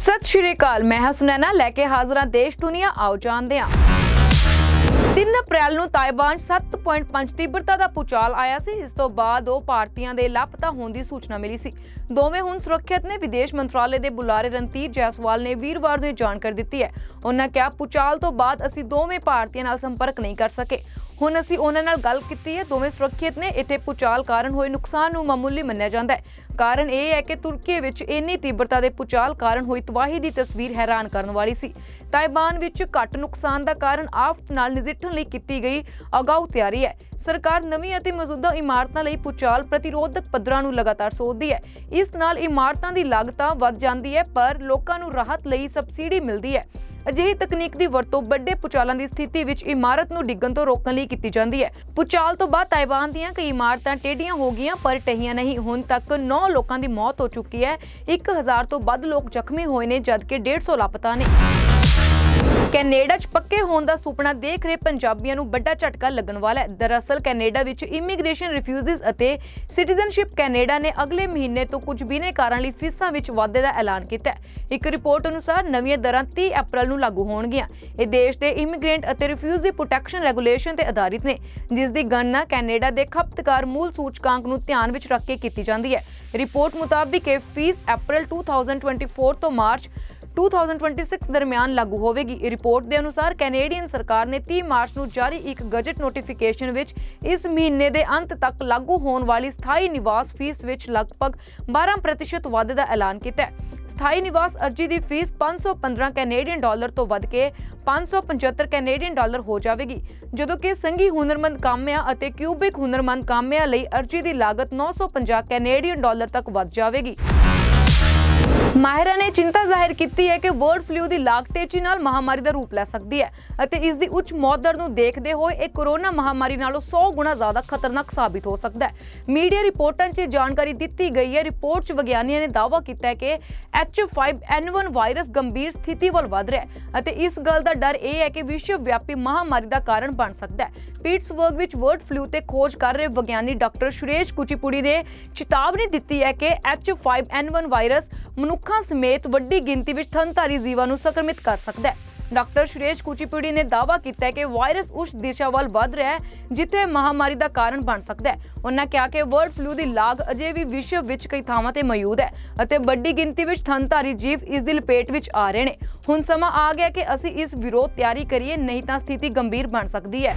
ਸਤਿ ਸ਼੍ਰੀ ਅਕਾਲ, ਮੈਂ ਹਾਂ ਸੁਨੈਨਾ, ਲੈ ਕੇ ਹਾਜ਼ਰ ਦੇਸ਼ ਦੁਨੀਆ, ਆਓ ਜਾਣਦੇ ਹਾਂ। 3 ਅਪ੍ਰੈਲ ਨੂੰ ਤਾਇਵਾਨ 7.5 ਤੀਬਰਤਾ ਦਾ ਪੁਚਾਲ ਆਇਆ ਸੀ, ਇਸ ਤੋਂ ਬਾਅਦ ਉਹ ਭਾਰਤੀਆਂ ਦੇ ਲਾਪਤਾ ਹੋਣ ਦੀ ਸੂਚਨਾ ਮਿਲੀ ਸੀ। ਦੋਵੇਂ ਹੁਣ ਸੁਰੱਖਿਅਤ ਨੇ, ਵਿਦੇਸ਼ ਮੰਤਰਾਲੇ ਦੇ ਬੁਲਾਰੇ ਰਣਧੀਰ ਜੈਸਵਾਲ ਨੇ ਵੀਰਵਾਰ ਨੂੰ ਇਹ ਜਾਣਕਾਰੀ ਦਿੱਤੀ ਹੈ। ਉਹਨਾਂ ਕਿਹਾ, ਪੁਚਾਲ ਤੋਂ ਬਾਅਦ ਅਸੀਂ ਦੋਵੇਂ ਭਾਰਤੀਆਂ ਨਾਲ ਸੰਪਰਕ ਨਹੀਂ ਕਰ ਸਕੇ। ਹੁਣ ਅਸੀਂ ਉਹਨਾਂ ਨਾਲ ਗੱਲ ਕੀਤੀ ਹੈ, ਦੋਵੇਂ ਸੁਰੱਖਿਅਤ ਨੇ। ਇੱਥੇ ਪੁਚਾਲ ਕਾਰਨ ਹੋਏ ਨੁਕਸਾਨ ਨੂੰ ਮਾਮੂਲੀ ਮੰਨਿਆ ਜਾਂਦਾ ਹੈ। ਕਾਰਨ ਇਹ ਹੈ ਕਿ ਤੁਰਕੀ ਵਿੱਚ ਇੰਨੀ ਤੀਬਰਤਾ ਦੇ ਪੁਚਾਲ ਕਾਰਨ ਹੋਈ ਤਬਾਹੀ ਦੀ ਤਸਵੀਰ ਹੈਰਾਨ ਕਰਨ ਵਾਲੀ ਸੀ। ਤਾਇਬਾਨ ਵਿੱਚ ਘੱਟ ਨੁਕਸਾਨ ਦਾ ਕਾਰਨ ਆਫਤ ਨਾਲ ਨਜਿੱਠਣ ਲਈ ਕੀਤੀ ਗਈ ਅਗਾਊ ਤਿਆਰੀ ਹੈ। ਸਰਕਾਰ ਨਵੀਂ ਅਤੇ ਮੌਜੂਦਾ ਇਮਾਰਤਾਂ ਲਈ ਪੁਚਾਲ ਪ੍ਰਤੀਰੋਧਕ ਪੱਧਰਾਂ ਨੂੰ ਲਗਾਤਾਰ ਸੋਧਦੀ ਹੈ। ਇਸ ਨਾਲ ਇਮਾਰਤਾਂ ਦੀ ਲਾਗਤਾਂ ਵੱਧ ਜਾਂਦੀ ਹੈ, ਪਰ ਲੋਕਾਂ ਨੂੰ ਰਾਹਤ ਲਈ ਸਬਸਿਡੀ ਮਿਲਦੀ ਹੈ। ਅਜਿਹੀ ਤਕਨੀਕ ਦੀ ਵਰਤੋਂ ਵੱਡੇ ਪੁਚਾਲਾਂ ਦੀ ਸਥਿਤੀ ਵਿੱਚ ਇਮਾਰਤ ਨੂੰ ਡਿੱਗਣ ਤੋਂ ਰੋਕਣ ਲਈ ਕੀਤੀ ਜਾਂਦੀ ਹੈ। ਪੁਚਾਲ ਤੋਂ ਬਾਅਦ ਤਾਇਵਾਨ ਦੀਆਂ ਕਈ ਇਮਾਰਤਾਂ ਟੇਢੀਆਂ ਹੋ ਗਈਆਂ, ਪਰ ਟਹੀਆਂ ਨਹੀਂ। ਹੁਣ ਤੱਕ 9 ਲੋਕਾਂ ਦੀ ਮੌਤ ਹੋ ਚੁੱਕੀ ਹੈ। 1000 ਤੋਂ ਵੱਧ ਲੋਕ ਜ਼ਖਮੀ ਹੋਏ ਨੇ, ਜਦਕਿ 150 ਲਾਪਤਾ ਨੇ। ਕੈਨੇਡਾ 'ਚ ਪੱਕੇ ਹੋਣ ਦਾ ਸੁਪਨਾ ਦੇਖ ਰਹੇ ਪੰਜਾਬੀਆਂ ਨੂੰ ਵੱਡਾ ਝਟਕਾ ਲੱਗਣ ਵਾਲਾ ਹੈ। ਦਰਅਸਲ, ਕੈਨੇਡਾ ਵਿੱਚ ਇਮੀਗ੍ਰੇਸ਼ਨ ਰਿਫਿਊਜੀਜ਼ ਅਤੇ ਸਿਟੀਜ਼ਨਸ਼ਿਪ ਕੈਨੇਡਾ ਨੇ ਅਗਲੇ ਮਹੀਨੇ ਤੋਂ ਕੁਝ ਬਿਨੈਕਾਰਾਂ ਲਈ ਫੀਸਾਂ ਵਿੱਚ ਵਾਧੇ ਦਾ ਐਲਾਨ ਕੀਤਾ ਹੈ। ਇੱਕ ਰਿਪੋਰਟ ਅਨੁਸਾਰ, ਨਵੀਆਂ ਦਰਾਂ 30 ਅਪ੍ਰੈਲ ਨੂੰ ਲਾਗੂ ਹੋਣਗੀਆਂ। ਇਹ ਦੇਸ਼ ਦੇ ਇਮੀਗ੍ਰੈਂਟ ਅਤੇ ਰਿਫਿਊਜੀ ਪ੍ਰੋਟੈਕਸ਼ਨ ਰੈਗੂਲੇਸ਼ਨ ਤੇ ਆਧਾਰਿਤ ਨੇ, ਜਿਸ ਦੀ ਗਣਨਾ ਕੈਨੇਡਾ ਦੇ ਖਪਤਕਾਰ ਮੂਲ ਸੂਚਕਾਂਕ ਨੂੰ ਧਿਆਨ ਵਿੱਚ ਰੱਖ ਕੇ ਕੀਤੀ ਜਾਂਦੀ ਹੈ। ਰਿਪੋਰਟ ਮੁਤਾਬਿਕ, ਇਹ ਫੀਸ ਅਪ੍ਰੈਲ 2024 ਤੋਂ ਮਾਰਚ 2026 ਦਰਮਿਆਨ ਲਾਗੂ ਹੋਵੇਗੀ। ਰਿਪੋਰਟ ਦੇ ਅਨੁਸਾਰ ਕੈਨੇਡੀਅਨ ਸਰਕਾਰ ਨੇ 30 ਮਾਰਚ ਨੂੰ ਜਾਰੀ ਇੱਕ ਗਜਟ ਨੋਟੀਫਿਕੇਸ਼ਨ ਵਿੱਚ ਇਸ ਮਹੀਨੇ ਦੇ ਅੰਤ ਤੱਕ ਲਾਗੂ ਹੋਣ ਵਾਲੀ ਸਥਾਈ ਨਿਵਾਸ ਫੀਸ ਵਿੱਚ ਲਗਭਗ 12% ਵਾਧੇ ਦਾ ਐਲਾਨ ਕੀਤਾ ਹੈ। ਸਥਾਈ ਨਿਵਾਸ ਅਰਜੀ ਦੀ ਫੀਸ 515 ਕੈਨੇਡੀਅਨ ਡਾਲਰ ਤੋਂ ਵੱਧ ਕੇ 575 ਕੈਨੇਡੀਅਨ ਡਾਲਰ ਹੋ ਜਾਵੇਗੀ। ਜਦੋਂ ਕਿ ਸੰਘੀ ਹੁਨਰਮੰਦ ਕਾਮਿਆਂ ਅਤੇ ਕਿਊਬਿਕ ਹੁਨਰਮੰਦ ਕਾਮਿਆਂ ਲਈ ਅਰਜੀ ਦੀ ਲਾਗਤ 950 ਕੈਨੇਡੀਅਨ ਡਾਲਰ ਤੱਕ ਵੱਧ ਜਾਵੇਗੀ। ਮਾਹਿਰਾਂ ਨੇ ਚਿੰਤਾ ਜ਼ਾਹਿਰ ਕੀਤੀ ਹੈ ਕਿ ਬਰਡ ਫਲੂ ਦੀ ਲਾਗ ਤੇਜ਼ੀ ਨਾਲ ਮਹਾਮਾਰੀ ਦਾ ਰੂਪ ਲੈ ਸਕਦੀ ਹੈ ਅਤੇ ਇਸ ਦੀ ਉੱਚ ਮੌਤ ਦਰ ਨੂੰ ਦੇਖਦੇ ਹੋਏ ਇਹ ਕੋਰੋਨਾ ਮਹਾਮਾਰੀ ਨਾਲੋਂ 100 ਗੁਣਾ ਜ਼ਿਆਦਾ ਖਤਰਨਾਕ ਸਾਬਿਤ ਹੋ ਸਕਦਾ ਹੈ। ਮੀਡੀਆ ਰਿਪੋਰਟਾਂ 'ਚ ਜਾਣਕਾਰੀ ਦਿੱਤੀ ਗਈ ਹੈ। ਰਿਪੋਰਟ 'ਚ ਵਿਗਿਆਨੀਆਂ ਨੇ ਦਾਅਵਾ ਕੀਤਾ ਹੈ ਕਿ H5N1 ਵਾਇਰਸ ਗੰਭੀਰ ਸਥਿਤੀ ਵੱਲ ਵਧ ਰਿਹਾ ਹੈ ਅਤੇ ਇਸ ਗੱਲ ਦਾ ਡਰ ਇਹ ਹੈ ਕਿ ਵਿਸ਼ਵ ਵਿਆਪੀ ਮਹਾਮਾਰੀ ਦਾ ਕਾਰਨ ਬਣ ਸਕਦਾ ਹੈ। ਪੀਟਸਬਰਗ ਵਿੱਚ ਬਰਡ ਫਲੂ ਤੇ ਖੋਜ ਕਰ ਰਹੇ ਵਿਗਿਆਨੀ ਡਾਕਟਰ ਸੁਰੇਸ਼ ਕੁਚੀਪੁੜੀ ਨੇ ਚੇਤਾਵਨੀ ਦਿੱਤੀ ਹੈ ਕਿ H5N1 ਵਾਇਰਸ ਮਨੁੱਖ ਸਮੇਤ ਵੱਡੀ ਗਿਣਤੀ ਵਿੱਚ ਥਣਧਾਰੀ ਜੀਵਾਂ ਨੂੰ ਸੰਕਰਮਿਤ ਕਰ ਸਕਦਾ ਹੈ। ਡਾਕਟਰ ਸੁਰੇਸ਼ ਕੁਚੀਪੁੜੀ ਨੇ ਦਾਅਵਾ ਕੀਤਾ ਹੈ ਕਿ ਵਾਇਰਸ ਉਸ ਦਿਸ਼ਾ ਵੱਲ ਵਧ ਰਿਹਾ ਹੈ, ਜਿੱਥੇ ਮਹਾਮਾਰੀ ਦਾ ਕਾਰਨ ਬਣ ਸਕਦਾ ਹੈ। ਉਹਨਾਂ ਕਿਹਾ ਕਿ ਬਰਡ ਫਲੂ ਦੀ ਲਾਗ ਅਜੇ ਵੀ ਵਿਸ਼ਵ ਵਿੱਚ ਕਈ ਥਾਵਾਂ ਤੇ ਮੌਜੂਦ ਹੈ ਅਤੇ ਵੱਡੀ ਗਿਣਤੀ ਵਿੱਚ ਥਣਧਾਰੀ ਜੀਵ ਇਸ ਦੀ ਲਪੇਟ ਵਿੱਚ ਆ ਰਹੇ ਨੇ। ਹੁਣ ਸਮਾਂ ਆ ਗਿਆ ਕਿ ਅਸੀਂ ਇਸ ਵਿਰੋਧ ਤਿਆਰੀ ਕਰੀਏ, ਨਹੀਂ ਤਾਂ ਸਥਿਤੀ ਗੰਭੀਰ ਬਣ ਸਕਦੀ ਹੈ।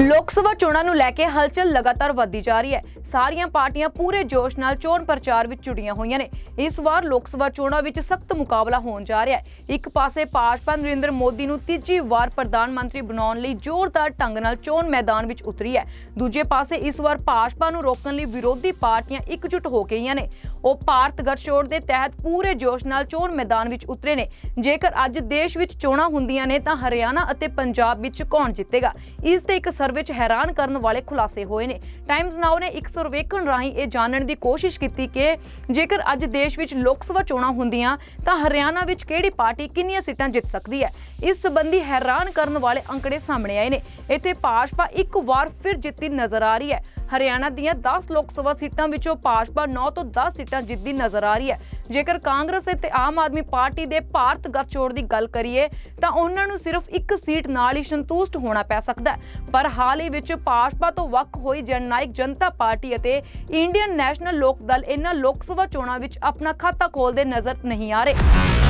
ਲੋਕ ਸਭਾ ਚੋਣਾਂ ਨੂੰ ਲੈ ਕੇ ਹਲਚਲ ਲਗਾਤਾਰ ਵਧਦੀ ਜਾ ਰਹੀ ਹੈ। ਸਾਰੀਆਂ ਪਾਰਟੀਆਂ ਪੂਰੇ ਜੋਸ਼ ਨਾਲ ਚੋਣ ਪ੍ਰਚਾਰ ਵਿੱਚ ਜੁੜੀਆਂ ਹੋਈਆਂ ਨੇ। ਇਸ ਵਾਰ ਲੋਕ ਸਭਾ ਚੋਣਾਂ ਵਿੱਚ ਸਖਤ ਮੁਕਾਬਲਾ ਹੋਣ ਜਾ ਰਿਹਾ ਹੈ। ਇੱਕ ਪਾਸੇ ਭਾਜਪਾ ਨਰਿੰਦਰ ਮੋਦੀ ਨੂੰ ਤੀਜੀ ਵਾਰ ਪ੍ਰਧਾਨ ਮੰਤਰੀ ਬਣਾਉਣ ਲਈ ਜ਼ੋਰਦਾਰ ਢੰਗ ਨਾਲ ਚੋਣ ਮੈਦਾਨ ਵਿੱਚ ਉਤਰੀ ਹੈ। ਦੂਜੇ ਪਾਸੇ ਇਸ ਵਾਰ ਭਾਜਪਾ ਨੂੰ ਰੋਕਣ ਲਈ ਵਿਰੋਧੀ ਪਾਰਟੀਆਂ ਇਕਜੁੱਟ ਹੋ ਗਈਆਂ ਨੇ। ਉਹ ਭਾਰਤ ਗਠਜੋੜ ਦੇ ਤਹਿਤ ਪੂਰੇ ਜੋਸ਼ ਨਾਲ ਚੋਣ ਮੈਦਾਨ ਵਿੱਚ ਉਤਰੇ ਨੇ। ਜੇਕਰ ਅੱਜ ਦੇਸ਼ ਵਿੱਚ ਚੋਣਾਂ ਹੁੰਦੀਆਂ ਨੇ ਤਾਂ ਹਰਿਆਣਾ ਅਤੇ ਪੰਜਾਬ ਵਿੱਚ ਕੌਣ ਜਿੱਤੇਗਾ? ਇਸ ਤੇ ਇੱਕ ਸਰਵੇ 'ਚ ਹੈਰਾਨ ਕਰਨ ਵਾਲੇ ਖੁਲਾਸੇ ਹੋਏ ਨੇ। ਟਾਈਮਜ਼ ਨਾਓ ਨੇ ਇੱਕ ਸਰਵੇਖਣ ਰਾਹੀਂ ਇਹ ਜਾਣਨ ਦੀ ਕੋਸ਼ਿਸ਼ ਕੀਤੀ ਕਿ ਜੇਕਰ ਅੱਜ ਦੇਸ਼ ਵਿੱਚ ਲੋਕ ਸਭਾ ਚੋਣਾਂ ਹੁੰਦੀਆਂ, ਤਾਂ ਹਰਿਆਣਾ ਵਿੱਚ ਕਿਹੜੀ ਪਾਰਟੀ ਕਿੰਨੀਆਂ ਸੀਟਾਂ ਜਿੱਤ ਸਕਦੀ ਹੈ? ਇਸ ਸੰਬੰਧੀ ਹੈਰਾਨ ਕਰਨ ਵਾਲੇ ਅੰਕੜੇ ਸਾਹਮਣੇ ਆਏ ਨੇ। ਇੱਥੇ ਭਾਜਪਾ ਇੱਕ ਵਾਰ ਫਿਰ ਜਿੱਤੀ ਨਜ਼ਰ ਆ ਰਹੀ ਹੈ। ਹਰਿਆਣਾ ਦੀਆਂ 10 ਲੋਕ ਸਭਾ ਸੀਟਾਂ ਵਿੱਚੋਂ ਭਾਜਪਾ 9 ਤੋਂ 10 ਸੀਟਾਂ ਜਿੱਤਦੀ ਨਜ਼ਰ ਆ ਰਹੀ ਹੈ। ਜੇਕਰ ਕਾਂਗਰਸ ਅਤੇ ਆਮ ਆਦਮੀ ਪਾਰਟੀ ਦੇ ਭਾਰਤ ਗੱਠਜੋੜ ਦੀ ਗੱਲ ਕਰੀਏ, ਤਾਂ ਉਹਨਾਂ ਨੂੰ ਸਿਰਫ ਇੱਕ ਸੀਟ ਨਾਲ ਹੀ ਸੰਤੁਸ਼ਟ ਹੋਣਾ ਪੈ ਸਕਦਾ ਹੈ। ਪਰ ਹਾਲ ਹੀ ਵਿੱਚ ਭਾਜਪਾ ਤੋਂ ਵੱਖ ਹੋਈ ਜਨਨਾਇਕ ਜਨਤਾ ਪਾਰਟੀ ਅਤੇ ਇੰਡੀਅਨ ਨੈਸ਼ਨਲ ਲੋਕ ਦਲ ਇਹਨਾਂ ਲੋਕ ਸਭਾ ਚੋਣਾਂ ਵਿੱਚ ਆਪਣਾ ਖਾਤਾ ਖੋਲਦੇ ਨਜ਼ਰ ਨਹੀਂ ਆ ਰਹੇ।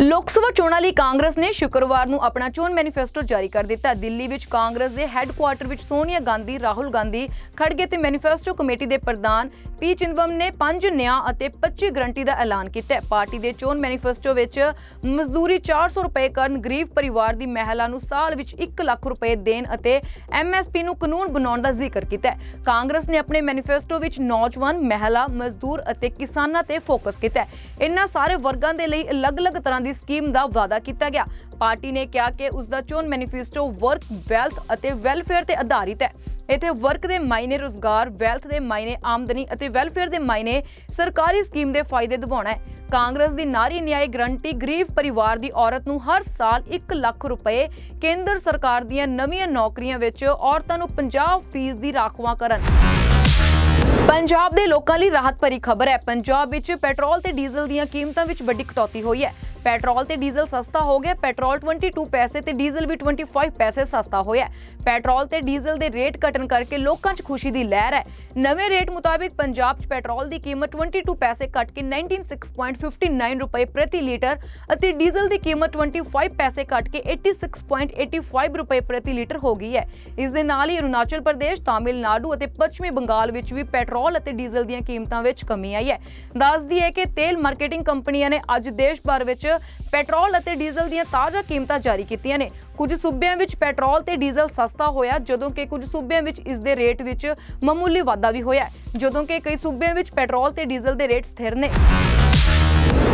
ਲੋਕ ਸਭਾ ਚੋਣਾਂ ਲਈ ਕਾਂਗਰਸ ਨੇ ਸ਼ੁੱਕਰਵਾਰ ਨੂੰ ਆਪਣਾ ਚੋਣ ਮੈਨੀਫੈਸਟੋ ਜਾਰੀ ਕਰ ਦਿੱਤਾ। ਦਿੱਲੀ ਵਿੱਚ ਕਾਂਗਰਸ ਦੇ ਹੈੱਡਕੁਆਰਟਰ ਵਿੱਚ ਸੋਨੀਆ ਗਾਂਧੀ, ਰਾਹੁਲ ਗਾਂਧੀ ਖੜਗੇ ਤੇ ਮੈਨੀਫੈਸਟੋ ਕਮੇਟੀ ਦੇ ਪ੍ਰਧਾਨ ਪੀ ਚਿੰਦਵਮ ਨੇ ਪੰਜ ਨਿਆਂ ਅਤੇ 25 ਗਰੰਟੀ ਦਾ ਐਲਾਨ ਕੀਤਾ ਪਾਰਟੀ ਦੇ ਚੋਣ ਮੈਨੀਫੈਸਟੋ ਵਿੱਚ ਮਜ਼ਦੂਰੀ 400 ਰੁਪਏ ਕਰਨ ਗਰੀਬ ਪਰਿਵਾਰ ਦੀ ਮਹਿਲਾ ਨੂੰ ਸਾਲ ਵਿੱਚ 1 ਲੱਖ ਰੁਪਏ ਦੇਣ ਅਤੇ ਐਮਐਸਪੀ ਨੂੰ ਕਾਨੂੰਨ ਬਣਾਉਣ ਦਾ ਜ਼ਿਕਰ ਕੀਤਾ ਕਾਂਗਰਸ ਨੇ ਆਪਣੇ ਮੈਨੀਫੈਸਟੋ ਵਿੱਚ ਨੌਜਵਾਨ, ਮਹਿਲਾ, ਮਜ਼ਦੂਰ ਅਤੇ ਕਿਸਾਨਾਂ ਤੇ ਫੋਕਸ ਕੀਤਾ ਇਹਨਾਂ ਸਾਰੇ ਵਰਗਾਂ ਦੇ ਲਈ ਅਲੱਗ-ਅਲੱਗ ਤਰ੍ਹਾਂ ਦੀ ਸਕੀਮ ਦਾ ਵਾਅਦਾ ਕੀਤਾ ਗਿਆ। ਪਾਰਟੀ ਨੇ ਕਿਹਾ ਕਿ ਉਸ ਦਾ ਚੋਣ ਮੈਨੀਫੈਸਟੋ ਵਰਕ, ਵੈਲਥ ਅਤੇ ਵੈਲਫੇਅਰ ਤੇ ਆਧਾਰਿਤ ਹੈ। ਇਥੇ ਵਰਕ ਦੇ ਮਾਇਨੇ ਰੋਜ਼ਗਾਰ, ਵੈਲਥ ਦੇ ਮਾਇਨੇ ਆਮਦਨੀ ਅਤੇ ਵੈਲਫੇਅਰ ਦੇ ਮਾਇਨੇ ਸਰਕਾਰੀ ਸਕੀਮ ਦੇ ਫਾਇਦੇ ਦਿਵਾਉਣਾ ਹੈ। ਕਾਂਗਰਸ ਦੀ ਨਾਰੀ ਨਿਆਂ ਗਰੰਟੀ ਗਰੀਬ ਪਰਿਵਾਰ ਦੀ ਔਰਤ ਨੂੰ ਹਰ ਸਾਲ 1 ਲੱਖ ਰੁਪਏ ਕੇਂਦਰ ਸਰਕਾਰ ਦੀਆਂ ਨਵੀਆਂ ਨੌਕਰੀਆਂ ਵਿੱਚ ਔਰਤਾਂ ਨੂੰ 50% ਦੀ ਰਾਖਵਾਂ ਕਰਨ। ਪੰਜਾਬ ਦੇ ਲੋਕਾਂ ਲਈ ਰਾਹਤ ਭਰੀ ਖਬਰ ਹੈ। ਪੰਜਾਬ ਵਿੱਚ ਪੈਟਰੋਲ ਤੇ ਡੀਜ਼ਲ ਦੀਆਂ ਕੀਮਤਾਂ ਵਿੱਚ ਵੱਡੀ ਕਟੌਤੀ ਹੋਈ ਹੈ। ਪੈਟਰੋਲ ਤੇ ਡੀਜ਼ਲ ਸਸਤਾ ਹੋ ਗਿਆ, ਪੈਟਰੋਲ 22 ਪੈਸੇ ਤੇ ਡੀਜ਼ਲ ਵੀ 25 ਪੈਸੇ ਸਸਤਾ ਹੋਇਆ ਪੈਟਰੋਲ ਤੇ ਡੀਜ਼ਲ ਦੇ ਰੇਟ ਘਟਣ ਕਰਕੇ ਲੋਕਾਂ 'ਚ ਖੁਸ਼ੀ ਦੀ ਲਹਿਰ ਹੈ। ਨਵੇਂ ਰੇਟ ਮੁਤਾਬਿਕ ਪੰਜਾਬ 'ਚ ਪੈਟਰੋਲ ਦੀ ਕੀਮਤ 22 ਪੈਸੇ ਘਟ ਕੇ 196.59 ਰੁਪਏ ਪ੍ਰਤੀ ਲੀਟਰ ਅਤੇ ਡੀਜ਼ਲ ਦੀ ਕੀਮਤ 25 ਪੈਸੇ ਘਟ ਕੇ 86.85 ਰੁਪਏ ਪ੍ਰਤੀ ਲੀਟਰ ਹੋ ਗਈ ਹੈ। ਇਸ ਦੇ ਨਾਲ ਹੀ ਅਰੁਣਾਚਲ ਪ੍ਰਦੇਸ਼, ਤਾਮਿਲਨਾਡੂ ਅਤੇ ਪੱਛਮੀ ਬੰਗਾਲ ਵਿੱਚ ਵੀ ਪੈਟਰੋਲ ਅਤੇ ਡੀਜ਼ਲ ਦੀਆਂ ਕੀਮਤਾਂ ਵਿੱਚ ਕਮੀ ਆਈ ਹੈ। ਦੱਸਦੀ ਹੈ ਕਿ ਤੇਲ ਮਾਰਕੀਟਿੰਗ ਕੰਪਨੀਆਂ ਨੇ ਅੱਜ ਦੇਸ਼ ਭਰ ਵਿੱਚ ਪੈਟਰੋਲ ਅਤੇ ਡੀਜ਼ਲ ਦੀਆਂ ਤਾਜ਼ਾ ਕੀਮਤਾਂ ਜਾਰੀ ਕੀਤੀਆਂ ਨੇ। ਕੁਝ ਸੂਬਿਆਂ ਵਿੱਚ ਪੈਟਰੋਲ ਤੇ ਡੀਜ਼ਲ ਸਸਤਾ ਹੋਇਆ, ਜਦੋਂ ਕਿ ਕੁਝ ਸੂਬਿਆਂ ਵਿੱਚ ਇਸ ਦੇ ਰੇਟ ਵਿੱਚ ਮਾਮੂਲੀ ਵਾਧਾ ਵੀ ਹੋਇਆ ਜਦੋਂ ਕਿ ਕਈ ਸੂਬਿਆਂ ਵਿੱਚ ਪੈਟਰੋਲ ਤੇ ਡੀਜ਼ਲ ਦੇ ਰੇਟ ਸਥਿਰ ਨੇ।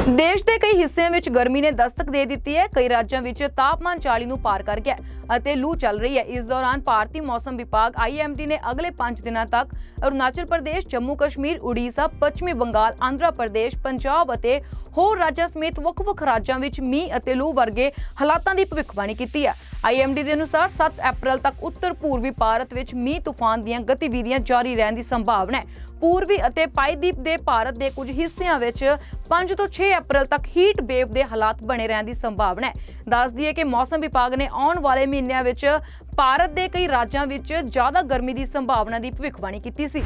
ਦੇਸ਼ ਦੇ ਕਈ ਹਿੱਸਿਆਂ ਵਿੱਚ ਗਰਮੀ ਨੇ ਦਸਤਕ ਦੇ ਦਿੱਤੀ ਹੈ, ਕਈ ਰਾਜਾਂ ਵਿੱਚ ਤਾਪਮਾਨ 40 ਨੂੰ ਪਾਰ ਕਰ ਗਿਆ ਅਤੇ ਲੂ ਚੱਲ ਰਹੀ ਹੈ। ਇਸ ਦੌਰਾਨ ਭਾਰਤੀ ਮੌਸਮ ਵਿਭਾਗ ਆਈਐਮਡੀ ਨੇ ਅਗਲੇ 5 ਦਿਨਾਂ ਤੱਕ ਅਰੁਣਾਚਲ ਪ੍ਰਦੇਸ਼, ਜੰਮੂ ਕਸ਼ਮੀਰ, ਉੜੀਸਾ, ਪੱਛਮੀ ਬੰਗਾਲ, ਆਂਧਰਾ ਪ੍ਰਦੇਸ਼, ਪੰਜਾਬ ਅਤੇ ਹੋਰ ਰਾਜਾਂ ਸਮੇਤ ਵੱਖ-ਵੱਖ ਰਾਜਾਂ ਵਿੱਚ ਮੀਂਹ ਅਤੇ ਲੂ ਵਰਗੇ ਹਾਲਾਤਾਂ ਦੀ ਭਵਿੱਖਬਾਣੀ ਕੀਤੀ ਹੈ। ਆਈਐਮਡੀ ਦੇ ਅਨੁਸਾਰ 7 ਅਪ੍ਰੈਲ ਤੱਕ ਉੱਤਰ ਪੂਰਬੀ ਭਾਰਤ ਵਿੱਚ ਮੀਂਹ ਤੂਫਾਨ ਦੀਆਂ ਗਤੀਵਿਧੀਆਂ ਜਾਰੀ ਰਹਿਣ ਦੀ ਸੰਭਾਵਨਾ ਹੈ। ਪੂਰਬੀ ਅਤੇ ਪਾਈਦੀਪ ਦੇ ਭਾਰਤ ਦੇ ਕੁਝ ਹਿੱਸਿਆਂ ਵਿੱਚ 5 ਤੋਂ 6 ਅਪ੍ਰੈਲ ਤੱਕ ਹੀਟ ਵੇਵ ਦੇ ਹਾਲਾਤ ਬਣੇ ਰਹਿਣ ਦੀ ਸੰਭਾਵਨਾ ਹੈ। ਦੱਸ ਦਈਏ ਕਿ ਮੌਸਮ ਵਿਭਾਗ ਨੇ ਆਉਣ ਵਾਲੇ ਮਹੀਨਿਆਂ ਵਿੱਚ ਭਾਰਤ ਦੇ ਕਈ ਰਾਜਾਂ ਵਿੱਚ ਜ਼ਿਆਦਾ ਗਰਮੀ ਦੀ ਸੰਭਾਵਨਾ ਦੀ ਭਵਿੱਖਬਾਣੀ ਕੀਤੀ ਸੀ।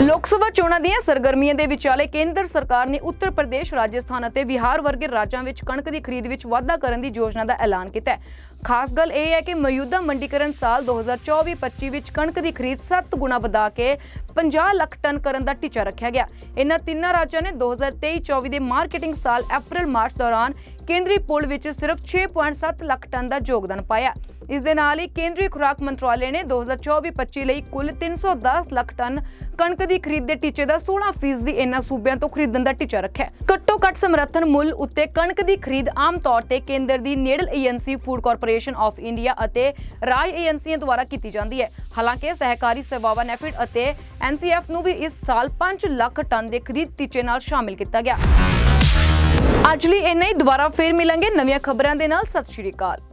ਲੋਕ ਸਭਾ ਚੋਣਾਂ ਦੀਆਂ ਸਰਗਰਮੀਆਂ ਦੇ ਵਿਚਾਲੇ ਕੇਂਦਰ ਸਰਕਾਰ ਨੇ ਉੱਤਰ ਪ੍ਰਦੇਸ਼, ਰਾਜਸਥਾਨ ਅਤੇ ਬਿਹਾਰ ਵਰਗੇ ਰਾਜਾਂ ਵਿੱਚ ਕਣਕ ਦੀ ਖਰੀਦ ਵਿੱਚ ਵਾਧਾ ਕਰਨ ਦੀ ਯੋਜਨਾ ਦਾ ਐਲਾਨ ਕੀਤਾ ਹੈ। ਖਾਸ ਗੱਲ ਇਹ ਹੈ ਕਿ ਮੌਜੂਦਾ ਮੰਡੀਕਰਨ ਸਾਲ 2024-25 ਵਿੱਚ ਕਣਕ ਦੀ ਖਰੀਦ 7 ਗੁਣਾ ਵਧਾ ਕੇ 50 ਲੱਖ ਟਨ ਕਰਨ ਦਾ ਟੀਚਾ ਰੱਖਿਆ ਗਿਆ। ਇਹਨਾਂ ਤਿੰਨਾਂ ਰਾਜਾਂ ਨੇ 2023-24 ਦੇ ਮਾਰਕੀਟਿੰਗ ਸਾਲ ਅਪ੍ਰੈਲ-ਮਾਰਚ ਦੌਰਾਨ ਕੇਂਦਰੀ ਪੁਲ ਵਿੱਚ ਸਿਰਫ 6.7 ਲੱਖ ਟਨ ਦਾ ਯੋਗਦਾਨ ਪਾਇਆ। ਇਸ ਦੇ ਨਾਲ ਹੀ ਕੇਂਦਰੀ ਖੁਰਾਕ ਮੰਤਰਾਲੇ ਨੇ 2024-25 ਲਈ ਕੁੱਲ 310 ਲੱਖ ਟਨ ਕਣਕ ਦੀ ਖਰੀਦ ਦੇ ਟੀਚੇ ਦਾ 16% ਇਹਨਾਂ ਸੂਬਿਆਂ ਤੋਂ ਖਰੀਦਣ ਦਾ ਟੀਚਾ ਰੱਖਿਆ। ਘੱਟੋ ਘੱਟ ਸਮਰਥਨ ਮੁੱਲ ਉੱਤੇ ਕਣਕ ਦੀ ਖਰੀਦ ਆਮ ਤੌਰ ਤੇ ਕੇਂਦਰ ਦੀ ਨੇੜਲ agency food corporation of India ਅਤੇ ਰਾਜ ਏਜੰਸੀਆਂ ਦੁਆਰਾ ਕੀਤੀ ਜਾਂਦੀ ਹੈ। ਹਾਲਾਂਕਿ ਸਹਿਕਾਰੀ ਸੇਵਾਵਾਂ ਨੈਫਿਡ ਅਤੇ ਐਨਸੀਐਫ ਨੂੰ ਵੀ ਇਸ ਸਾਲ 5 ਲੱਖ ਟਨ ਦੇ ਖਰੀਦ ਟੀਚੇ ਨਾਲ ਸ਼ਾਮਿਲ ਕੀਤਾ ਗਿਆ। ਅੱਜ ਲਈ ਇੰਨਾ ਹੀ। ਦੁਬਾਰਾ ਫੇਰ ਮਿਲਾਂਗੇ ਨਵੀਆਂ ਖਬਰਾਂ ਦੇ ਨਾਲ। ਸਤਿ ਸ਼੍ਰੀ ਅਕਾਲ।